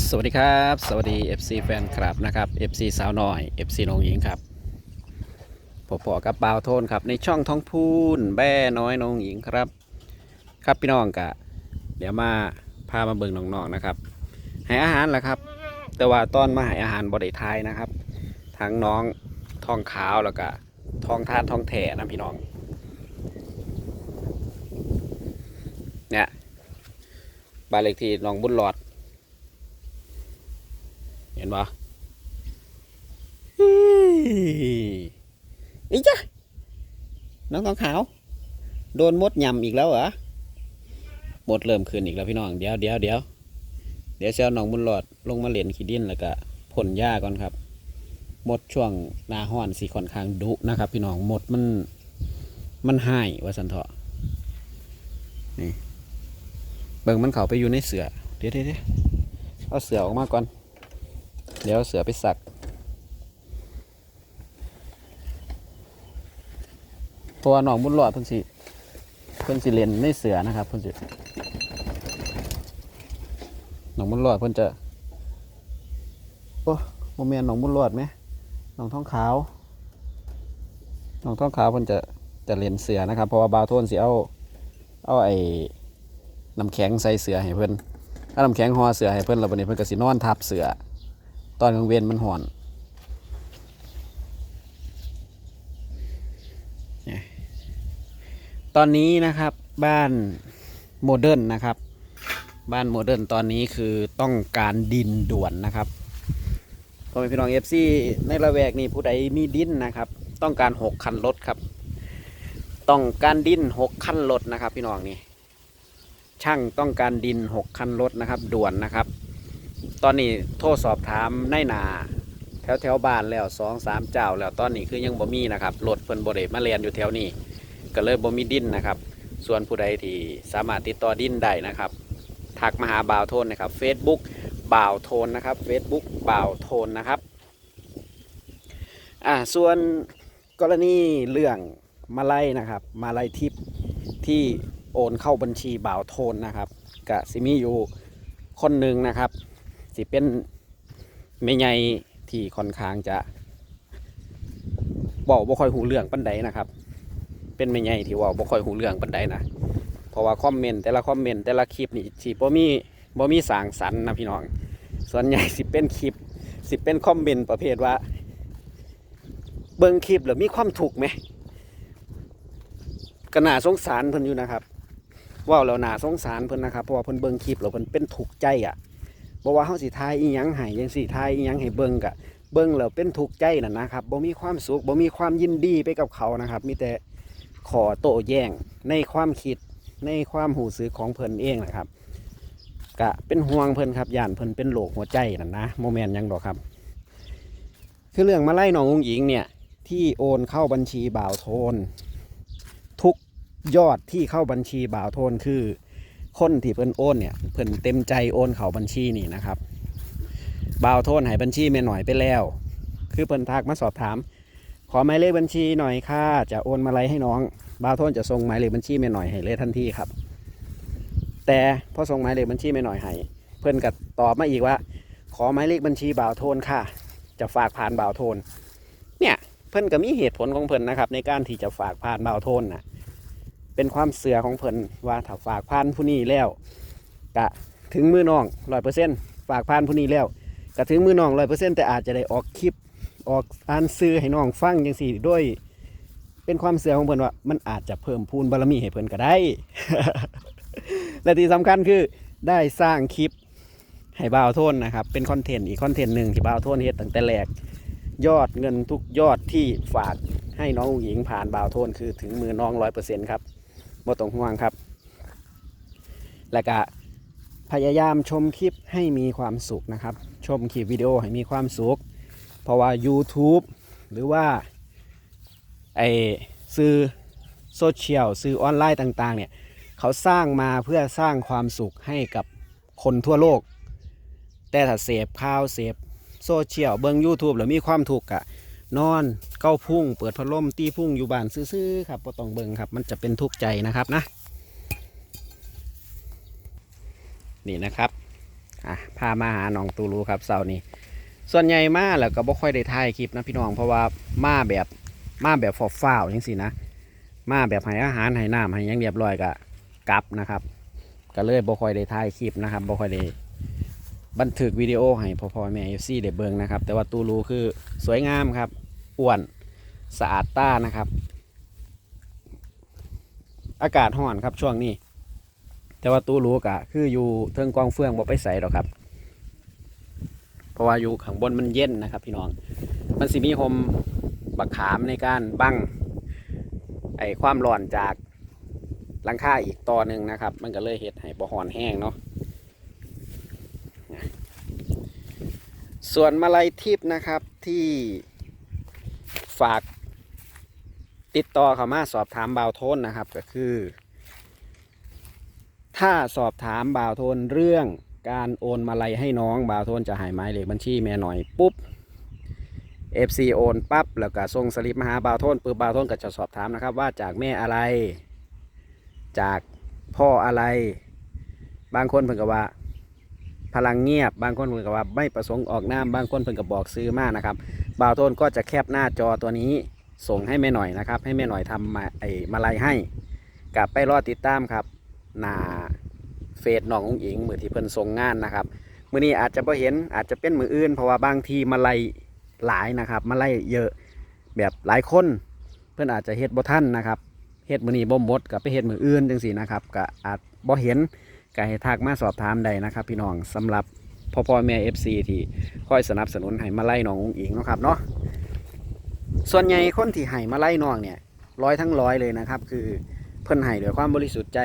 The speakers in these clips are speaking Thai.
สวัสดีครับ สวัสดี FC แฟนคลับนะครับ FC สาวน้อย FC น้องหญิงครับผมพอกับบ่าวโทนครับในช่องท้องพูนแบ่น้อยน้องหญิงครับ ครับพี่น้องกะ เดี๋ยวมาพามาเบิ่งน้องๆนะครับให้อาหารแหละครับ แต่ว่าตอนมาให้อาหารบริไทยนะครับ ทั้งน้องทองขาวแล้วก็ทองทานทองแถนะพี่น้องเนี่ยบ้านเลขที่น้องบุญหลอด ปะอีจ้ะน้องทองขาว โดนมดยำอีกแล้วเหรอมดเริ่มขึ้นอีกแล้วพี่น้อง เดี๋ยวเดี๋ยวเดี๋ยวเดี๋ยวเซลน้องบุญหลอดลงมาเหรียญขี้ดินแล้วก็พ่นหญ้าก่อนครับ มดช่วงนาห้อนสีค่อนข้างดุนะครับ พี่น้องมดมัน มันหายว่าสันเถาะนี่เบิ่งมันเขาไปอยู่ในเสือ เดี๋ยวเดี๋ยวเอาเสือออกมาก่อน เดี๋ยวเสือไปสัก เพราะว่าน้องบุญรอดเพิ่นสิ เพิ่นสิเรียนในเสือนะครับเพิ่นสิน้องบุญรอดเพิ่นจะ โอ้โมเมนน้องบุญรอดไหมน้องท้องขาวน้องท้องขาวเพิ่นจะจะเรียนเสือนะครับ เพราะว่าบาโทนสิเอาเอาไอ้น้ำแข็งใส่เสือให้เพิ่นเอาน้ำแข็งห่อเสือให้เพิ่นแล้ววันนี้เพิ่นก็สินอนทับเสือ ตอนกลางเวนมันห่อนตอนนี้นะครับบ้านโมเดิร์นนะครับ บ้านโมเดิร์นตอนนี้คือต้องการดินด่วนนะครับพ่อแม่พี่น้องเอฟซีในละแวกนี้ผู้ใดมีดินนะครับ ต้องการหกคันรถครับ ต้องการดินหกคันรถนะครับ พี่น้องนี่ช่างต้องการดินหกคันรถนะครับ ด่วนนะครับ ตอนนี้โทรสอบถามในนาแถวแถวบ้านแล้วสองสามเจ้าแล้วตอนนี้คือยังบ่มีนะครับรถเพิ่นบ่ได้มาเรียนอยู่แถวนี้ ก็เลยบ่มีดินนะครับ ส่วนผู้ใดที่สามารถติดต่อดินได้นะครับทักมาหาบ่าวโทนนะครับ Facebook บ่าวโทนนะครับ Facebook บ่าวโทนนะครับอ่าส่วนกรณีเรื่องมาไล่นะครับมาไล่ทิปที่โอนเข้าบัญชีบ่าวโทนนะครับกะสิมีอยู่คนหนึ่งนะครับ สิเป็นไม่ใหญ่ที่ค่อนข้างจะบอกบ่ค่อยหูเรื่องปันใดนะครับ เป็นไม่ใหญ่ที่ว่าบ่ค่อยหูเรื่องปันใดนะเพราะว่าคอมเมนต์แต่ละคอมเมนต์แต่ละคลิปนี่สิบ่มีบ่มีสางสรรค์นะพี่น้อง ส่วนใหญ่สิเป็นคลิป สิเป็นคอมเมนต์ประเภทว่า เบิ่งคลิปแล้วมีความถูกไหมก็น่าสงสารเพิ่นอยู่นะครับว่าแล้วน่าสงสารเพิ่นนะครับเพราะว่าเพิ่นเบิ่งคลิปแล้วเพิ่นเป็นถูกใจอะ บอกว่าเฮาสิทายอีหยังให้ยังสิทายอีหยังให้เบิ่งกะเบิ่งแล้วเป็นทุกข์ใจน่ะนะครับบ่มีความสุขบ่มีความยินดีไปกับเขานะครับ มีแต่ขอโต้แย้งในความคิดในความหูสึกของเพิ่นเองนะครับ กะเป็นห่วงเพิ่นครับย่านเพิ่นเป็นโรคหัวใจน่ะนะโมเมนต์ยังดอกครับ คือเรื่องมาไล่น้ององหญิงเนี่ยที่โอนเข้าบัญชีบ่าวโทน ทุกยอดที่เข้าบัญชีบ่าวโทนคือ คนที่เพิ่นโอนเนี่ยเพิ่นเต็มใจโอนเขาบัญชีนี่นะครับบ่าวโทนให้บัญชีแม่หน่อยไปแล้ว คือเพิ่นทักมาสอบถาม ขอหมายเลขบัญชีหน่อยค่ะจะโอนมาอะไรให้น้องบ่าวโทนจะส่งหมายเลขบัญชีแม่หน่อยให้เลยทันทีครับ แต่พอส่งหมายเลขบัญชีแม่หน่อยให้เพิ่นก็ตอบมาอีกว่า ขอหมายเลขบัญชีบ่าวโทนค่ะ จะฝากผ่านบ่าวโทน เนี่ยเพิ่นก็มีเหตุผลของเพิ่นนะครับ ในการที่จะฝากผ่านบ่าวโทนนะ เป็นความเสือของเพิ่นว่าถ้าฝากผ่านผู้นี้แล้วกะถึงมือน้องร้อยเปอร์เซ็นต์ฝากผ่านผู้นี้แล้วกะถึงมือน้องร้อยเปอร์เซ็นต์แต่อาจจะได้ออกคลิปออกอ่านซื้อให้น้องฟังยังสี่ด้วยเป็นความเสือของเพิ่นว่า มันอาจจะเพิ่มพูนบารมีให้เพิ่นก็ได้ และที่สำคัญคือได้สร้างคลิปให้บ่าวโทนนะครับ เป็นคอนเทนต์อีกคอนเทนต์หนึ่งที่บ่าวโทนเฮ็ดตั้งแต่แรกยอดเงินทุกยอดที่ฝากให้น้องอุ๋งหญิงผ่านบ่าวโทนคือถึงมือน้องร้อยเปอร์เซ็นต์ครับ บ่ต้องห่วงครับ และก็พยายามชมคลิปให้มีความสุขนะครับ ชมคลิปวิดีโอให้มีความสุข เพราะว่า YouTube หรือว่าไอสื่อโซเชียลสื่อออนไลน์ต่างๆเนี่ยเขาสร้างมาเพื่อสร้างความสุขให้กับคนทั่วโลก แต่ถ้าเสพข่าวเสพโซเชียลเบิ่ง YouTube แล้วมีความถูกข์อะ นอนเก้าพุ่ง เปิดพัดลมตีพุ่งอยู่บ้านซื่อๆครับบ่ต้องเบิ่งครับ มันจะเป็นทุกข์ใจนะครับนะ นี่นะครับอะพามาหาน้องตูรูครับเสาร์นี้ ส่วนใหญ่มาแล้วก็บ่ค่อยได้ถ่ายคลิปนะพี่น้องเพราะว่ามาแบบมาแบบฟอฟ้าวๆจังสินะ มาแบบให้อาหารให้น้ำให้ยังเรียบร้อยก็กลับนะครับ ก็เลยบ่ค่อยได้ถ่ายคลิปนะครับบ่ค่อยได้บันทึกวิดีโอให้พ่อพ่อแม่เอฟซีได้เบิ่งนะครับ แต่ว่าตูรูคือสวยงามครับ อ้วนสะอาดตานะครับ อากาศร้อนครับช่วงนี้ แต่ว่าตู้รู้ก็คืออยู่เทิงกองเฟืองบ่ไปใส่หรอกครับ เพราะว่าอยู่ข้างบนมันเย็นนะครับ พี่น้อง มันสิมีโฮมบักขามในการบังไอความร้อนจากหลังคาอีกต่อหนึ่งนะครับ มันก็เลยเห็ดให้บ่หอนแห้งเนาะส่วนมาลัยทิพย์นะครับที่ ฝาก ติดต่อเขามาสอบถามบ่าวโทนนะครับ ก็คือ ถ้าสอบถามบ่าวโทนเรื่องการโอนมาลัยให้น้องบ่าวโทนจะหายหมายเลขบัญชีแม่หน่อยปุ๊บ FC โอนปั๊บแล้วก็ส่งสลิปมาหาบ่าวโทนปุ๊บบ่าวโทนก็จะสอบถามนะครับ ว่าจากแม่อะไร จากพ่ออะไร บางคนเพิ่นก็ว่าพลังเงียบบางคนเพิ่นก็ว่าไม่ประสงค์ออกนามบางคนเพิ่นก็บอกซื้อมากนะครับ บ่าวโทนก็จะแคปหน้าจอตัวนี้ส่งให้แม่หน่อยนะครับ ให้แม่หน่อยทำมาไอ้มาลัยให้กลับไปรอติดตามครับหนาเฟซน้ององอิงมือที่เพิ่นส่งงานนะครับมือนี้อาจจะพอเห็นอาจจะเป็นมืออื่น เพราะว่าบางทีมาลัยหลายนะครับ มาลัยเยอะแบบหลายคนเพื่อนอาจจะเฮ็ดบ่ทันนะครับเฮ็ดมือนี้บ่หมดกับไปเฮ็ดมืออื่นจังซี่นะครับก็อาจบ่เห็นก็ให้ทักมาสอบถามได้นะครับ พี่น้องสำหรับ พ่อพ่อแม่ FC ที่คอยสนับสนุนให้มาไล่น้ององอิงนะครับเนาะส่วนใหญ่คนที่ให้มาไล่น้องเนี่ยร้อยทั้งร้อยเลยนะครับ คือเพิ่นให้ด้วยความบริสุทธิ์ใจ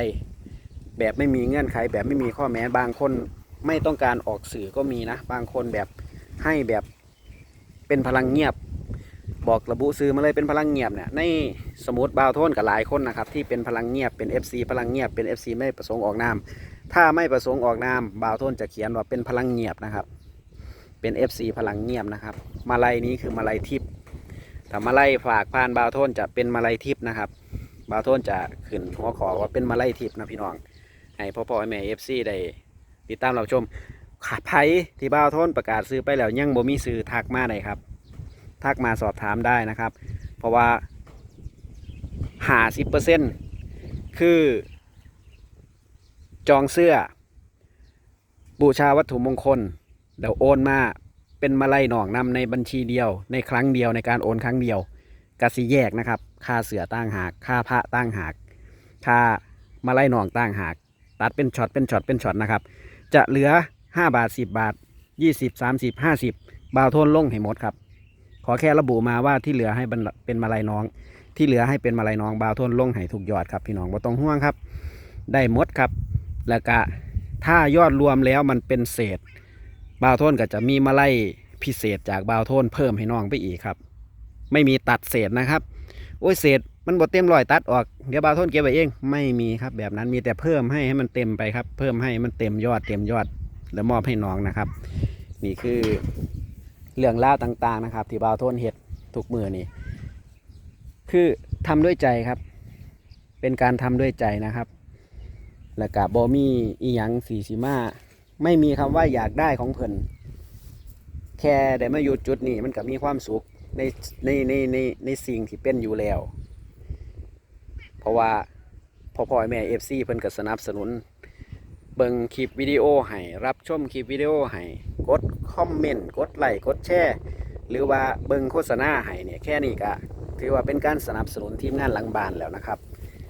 แบบไม่มีเงื่อนไข แบบไม่มีข้อแม้บางคนไม่ต้องการออกสื่อก็มีนะ บางคนแบบให้แบบเป็นพลังเงียบ บอกระบุซื้อมาเลยเป็นพลังเงียบเนี่ยในสมุดบาวโทนกับหลายคนนะครับที่เป็นพลังเงียบเป็น FC พลังเงียบเป็น FC ไม่ประสงค์ออกนาม ถ้าไม่ประสงค์ออกนามบาวโทนจะเขียนว่าเป็นพลังเงียบนะครับ เป็น FC พลังเงียบนะครับ มาลัยนี้คือมาลัยทิพย์ถ้ามาลัยฝากผ่านบาวโทนจะเป็นมาลัยทิพย์นะครับบาวโทนจะขึ้นหัวขอว่าเป็นมาลัยทิพย์นะพี่น้อง ให้พ่อพ่อแม่ FC ได้ติดตามเราชมขาดไผที่บาวโทนประกาศซื้อไปแล้วยังบ่มีซื้อทักมาเลยครับทักมาสอบถามได้นะครับ เพราะว่าหาสิบเปอร์เซ็นคือ จองเสื้อ บูชาวัตถุมงคล เดี๋ยวโอนมาเป็นมาลัยหนองนำในบัญชีเดียว ในครั้งเดียวในการโอนครั้งเดียวกสิแยกนะครับ ค่าเสือตั้งหาก ค่าพระตั้งหาก ค่ามาลัยหนองตั้งหาก ตัดเป็นช็อตเป็นช็อตเป็นช็อตนะครับ จะเหลือ 5 บาท 10 บาท 20 30 50 บาวโทนลงให้หมดครับ ขอแค่ระบุมาว่าที่เหลือให้เป็นเป็นมาลัยน้อง ที่เหลือให้เป็นมาลัยน้องบาวโทนลงให้ถูกยอดครับพี่น้องบ่ต้องห่วงครับ ได้หมดครับ แล้วก็ถ้ายอดรวมแล้วมันเป็นเศษบาวโทนก็จะมีมาไลัยพิเศษจากบาวโทนเพิ่มให้น้องไปอีกครับ ไม่มีตัดเศษนะครับ โอ้ยเศษมันบดเต็มรอยตัดออกเดี๋ยวบาวโทนเก็บไว้เองไม่มีครับ แบบนั้นมีแต่เพิ่มให้ให้มันเต็มไปครับ เพิ่มให้มันเต็มยอดเต็มยอดแล้วมอบให้น้องนะครับ นี่คือเรื่องราวต่างๆนะครับ ที่บาวโทนเห็ดทุกมือนี่คือทำด้วยใจครับ เป็นการทำด้วยใจนะครับ แล้วก็บอมีอีหยังสีสีมาไม่มีคำว่าอยากได้ของเพิ่นแค่ได้มาอยู่จุดนี้มันก็มีความสุขในในในในในสิ่งที่เป็นอยู่แล้ว เพราะว่าพ่อพ่อแม่เอฟซีเพิ่นก็สนับสนุน เบิ่งคลิปวิดีโอให้รับชมคลิปวิดีโอให้กดคอมเมนต์กดไลค์กดแชร์หรือว่าเบิ่งโฆษณาให้เนี่ยแค่นี้ก็ถือว่าเป็นการสนับสนุนทีมงานหลังบ้านแล้วนะครับ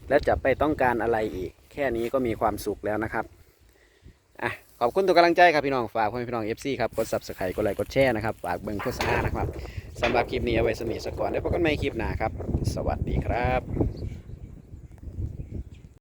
และจะไปต้องการอะไรอีก ค่นี้ก็มีความสุขแล้วนะครับอะขอบคุณทุกกำลังใจครับพี่น้องฝากพ่อพี่น้อง FC ครับกด subscribe กดไลค์กดแชร์นะครับฝากเบิ่งโฆษณานะครับสำหรับคลิปนี้เอาไว้สนิทสักก่อนเดี๋ยวพบกันใหม่คลิปหน้าครับ สวัสดีครับ